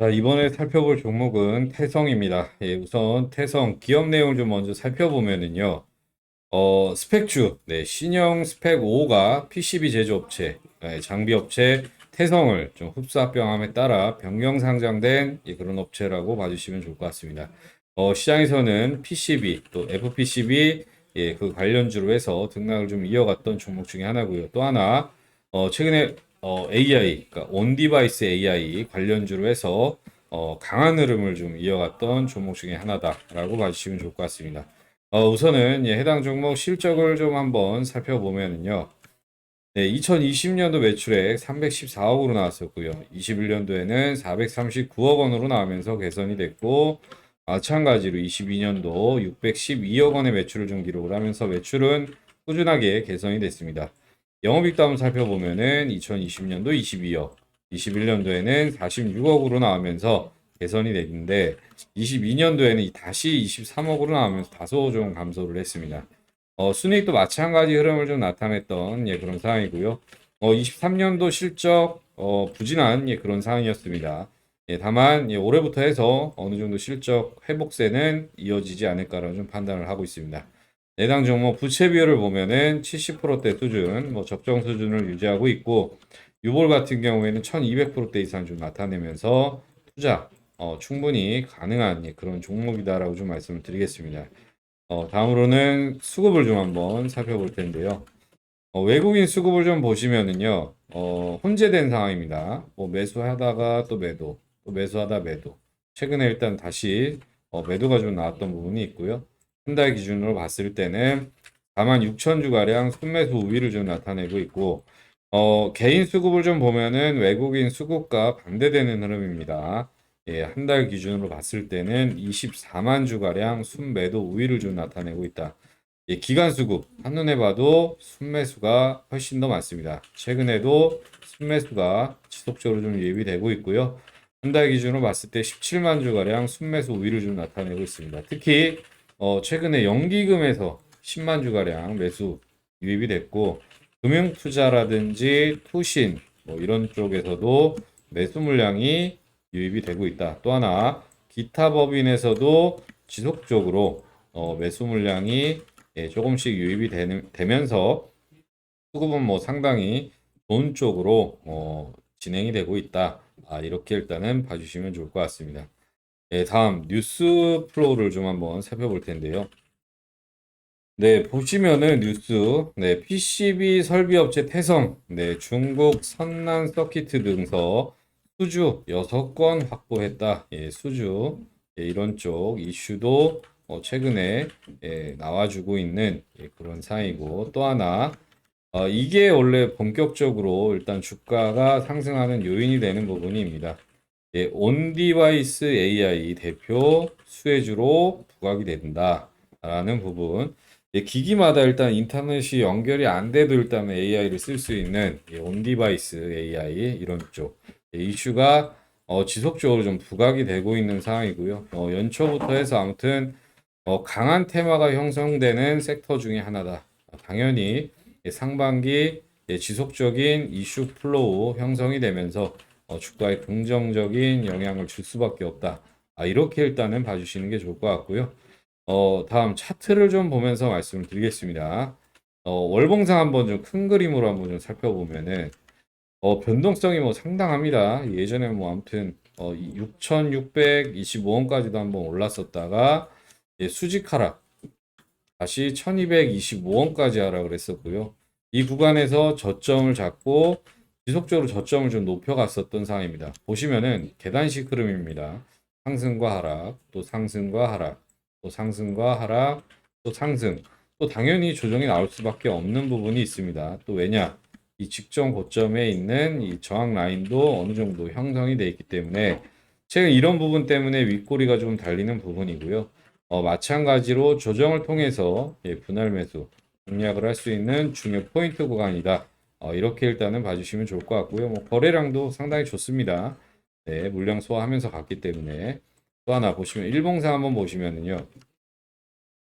자, 이번에 살펴볼 종목은 태성입니다. 예, 우선 태성 기업 내용을 좀 먼저 살펴보면은요. 어, 스펙주, 네, 신형 스펙 5가 PCB 제조업체, 예, 장비업체 태성을 좀 흡사합병함에 따라 변경 상장된 예, 그런 업체라고 봐주시면 좋을 것 같습니다. 어, 시장에서는 PCB 또 FPCB 예, 그 관련주로 해서 등락을 좀 이어갔던 종목 중에 하나고요. 또 하나 어, 최근에 어, AI, 그러니까 온디바이스 AI 관련주로 해서 어, 강한 흐름을 좀 이어갔던 종목 중에 하나다라고 봐주시면 좋을 것 같습니다. 어, 우선은 예, 해당 종목 실적을 좀 한번 살펴보면은요. 네, 2020년도 매출액 314억으로 나왔었고요. 21년도에는 439억 원으로 나오면서 개선이 됐고, 마찬가지로 22년도 612억 원의 매출을 좀 기록을 하면서 매출은 꾸준하게 개선이 됐습니다. 한번 살펴보면은 2020년도 22억, 21년도에는 46억으로 나오면서 개선이 됐는데 22년도에는 다시 23억으로 나오면서 다소 좀 감소를 했습니다. 어, 순이익도 마찬가지 흐름을 좀 나타냈던 예, 그런 상황이고요. 어, 23년도 실적 어, 부진한 예, 그런 상황이었습니다. 예, 다만 예, 올해부터 해서 어느 정도 실적 회복세는 이어지지 않을까라는 좀 판단을 하고 있습니다. 내당 종목 부채 비율을 보면은 70%대 수준, 뭐 적정 수준을 유지하고 있고 유볼 같은 경우에는 1200%대 이상 좀 나타내면서 투자 어, 충분히 가능한 예, 그런 종목이다라고 좀 말씀을 드리겠습니다. 어, 다음으로는 수급을 좀 한번 살펴볼 텐데요. 어, 외국인 수급을 좀 보시면은요, 어, 혼재된 상황입니다. 뭐 매수하다가 또 매도, 또 매수하다 매도. 최근에 일단 다시 어, 매도가 좀 나왔던 부분이 있고요. 한 달 기준으로 봤을 때는 4만 6천 주가량 순매수 우위를 좀 나타내고 있고, 어, 개인 수급을 좀 보면은 외국인 수급과 반대되는 흐름입니다. 예, 한 달 기준으로 봤을 때는 24만 주가량 순매도 우위를 좀 나타내고 있다. 예, 기간 수급 한눈에 봐도 순매수가 훨씬 더 많습니다. 최근에도 순매수가 지속적으로 좀 예비되고 있고요. 한 달 기준으로 봤을 때 17만 주가량 순매수 우위를 좀 나타내고 있습니다. 특히 어, 최근에 연기금에서 10만 주가량 매수 유입이 됐고 금융투자라든지 투신 뭐 이런 쪽에서도 매수 물량이 유입이 되고 있다. 또 하나 기타 법인에서도 지속적으로 어, 매수 물량이 예, 조금씩 유입이 되는, 되면서 수급은 뭐 상당히 좋은 쪽으로 어, 진행이 되고 있다. 아, 이렇게 일단은 봐주시면 좋을 것 같습니다. 예, 다음 뉴스 플로우를 좀 한번 살펴볼 텐데요. 네, 보시면은 뉴스, 네, PCB 설비업체 태성, 네, 중국 선난 서키트 등서 수주 6건 확보했다. 예, 수주 예, 이런 쪽 이슈도 어, 최근에 예, 나와주고 있는 예, 그런 상황이고 또 하나 어, 이게 원래 본격적으로 일단 주가가 상승하는 요인이 되는 부분입니다. 예, 온디바이스 AI 대표 수혜주로 부각이 된다라는 부분. 예, 기기마다 일단 인터넷이 연결이 안 돼도 일단 AI를 쓸 수 있는 예, 온디바이스 AI 이런 쪽 예, 이슈가 어, 지속적으로 좀 부각이 되고 있는 상황이고요. 어, 연초부터 해서 아무튼 어, 강한 테마가 형성되는 섹터 중에 하나다. 아, 당연히 예, 상반기 예, 지속적인 이슈 플로우 형성이 되면서 어, 주가에 긍정적인 영향을 줄 수밖에 없다. 아, 이렇게 일단은 봐주시는 게 좋을 것 같고요. 어, 다음 차트를 좀 보면서 말씀을 드리겠습니다. 어, 월봉상 한번 좀 큰 그림으로 한번 좀 살펴보면은 어, 변동성이 뭐 상당합니다. 예전에 뭐 아무튼 어, 6,625원까지도 한번 올랐었다가 예, 수직 하락 다시 1225원까지 하락을 했었고요. 이 구간에서 저점을 잡고 지속적으로 저점을 좀 높여갔었던 상황입니다. 보시면은 계단식 흐름입니다. 상승과 하락, 또 상승과 하락, 또 상승과 하락, 또 상승. 또 당연히 조정이 나올 수밖에 없는 부분이 있습니다. 또 왜냐? 이 직전 고점에 있는 이 저항 라인도 어느 정도 형성이 돼 있기 때문에 최근 이런 부분 때문에 윗꼬리가 좀 달리는 부분이고요. 어, 마찬가지로 조정을 통해서 예, 분할 매수 공략을 할 수 있는 중요 포인트 구간이다. 어, 이렇게 일단은 봐주시면 좋을 것 같고요. 뭐 거래량도 상당히 좋습니다. 네, 물량 소화하면서 갔기 때문에 또 하나 보시면 일봉상 한번 보시면은요.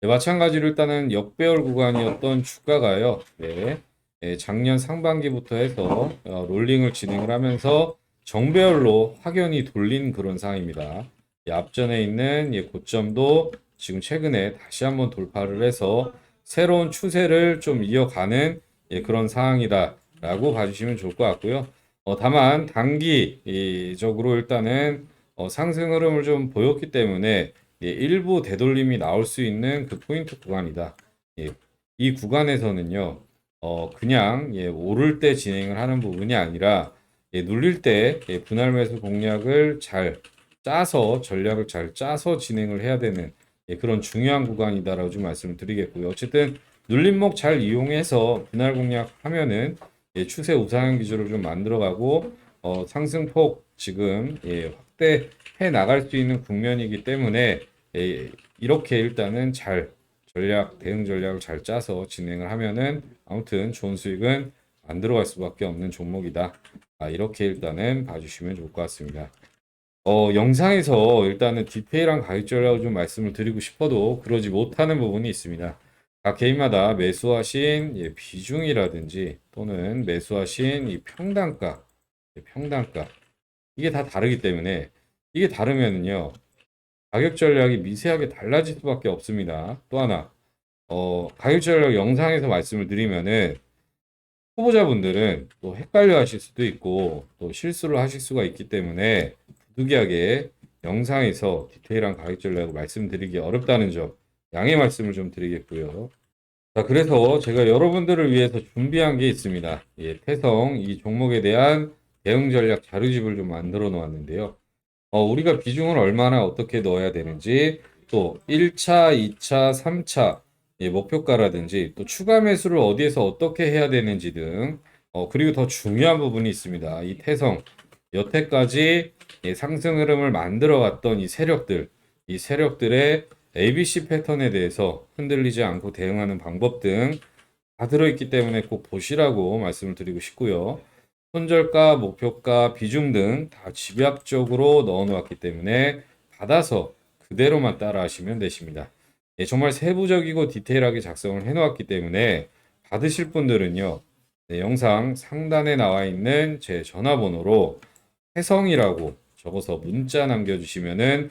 네, 마찬가지로 일단은 역배열 구간이었던 주가가요. 네, 네, 작년 상반기부터 해서 어, 롤링을 진행을 하면서 정배열로 확연히 돌린 그런 상황입니다. 이 앞전에 있는 이 고점도 지금 최근에 다시 한번 돌파를 해서 새로운 추세를 좀 이어가는 예, 그런 상황이다라고 봐주시면 좋을 것 같고요. 어, 다만 단기적으로 일단은 어, 상승 흐름을 좀 보였기 때문에 예, 일부 되돌림이 나올 수 있는 그 포인트 구간이다. 예, 이 구간에서는요, 어, 그냥 예, 오를 때 진행을 하는 부분이 아니라 예, 눌릴 때 예, 분할 매수 공략을 잘 짜서 전략을 잘 짜서 진행을 해야 되는 예, 그런 중요한 구간이다라고 좀 말씀을 드리겠고요. 어쨌든 눌림목 잘 이용해서 분할 공략하면은 예, 추세 우상향 기조를 좀 만들어가고 어, 상승폭 지금 예, 확대해 나갈 수 있는 국면이기 때문에 예, 이렇게 일단은 잘 전략 대응 전략을 잘 짜서 진행을 하면은 아무튼 좋은 수익은 만들어갈 수밖에 없는 종목이다. 아, 이렇게 일단은 봐주시면 좋을 것 같습니다. 어, 영상에서 일단은 디테일한 가격 전략을 좀 말씀을 드리고 싶어도 그러지 못하는 부분이 있습니다. 각 개인마다 매수하신 예, 비중이라든지 또는 매수하신 이 평단가, 예, 평단가 이게 다 다르기 때문에 이게 다르면은요 가격 전략이 미세하게 달라질 수밖에 없습니다. 또 하나 어, 가격 전략 영상에서 말씀을 드리면은 후보자분들은 또 헷갈려 하실 수도 있고 또 실수를 하실 수가 있기 때문에 부득이하게 영상에서 디테일한 가격 전략을 말씀드리기 어렵다는 점 양해 말씀을 좀 드리겠고요. 자, 그래서 제가 여러분들을 위해서 준비한 게 있습니다. 예, 태성 이 종목에 대한 대응 전략 자료집을 좀 만들어 놓았는데요. 어, 우리가 비중을 얼마나 어떻게 넣어야 되는지 또 1차, 2차, 3차 예, 목표가라든지 또 추가 매수를 어디에서 어떻게 해야 되는지 등 어, 그리고 더 중요한 부분이 있습니다. 이 태성 여태까지 예, 상승 흐름을 만들어 왔던 이 세력들 이 세력들의 ABC 패턴에 대해서 흔들리지 않고 대응하는 방법 등 다 들어있기 때문에 꼭 보시라고 말씀을 드리고 싶고요. 손절가, 목표가, 비중 등 다 집약적으로 넣어 놓았기 때문에 받아서 그대로만 따라 하시면 되십니다. 예, 정말 세부적이고 디테일하게 작성을 해 놓았기 때문에 받으실 분들은요. 네, 영상 상단에 나와 있는 제 전화번호로 해성이라고 적어서 문자 남겨주시면은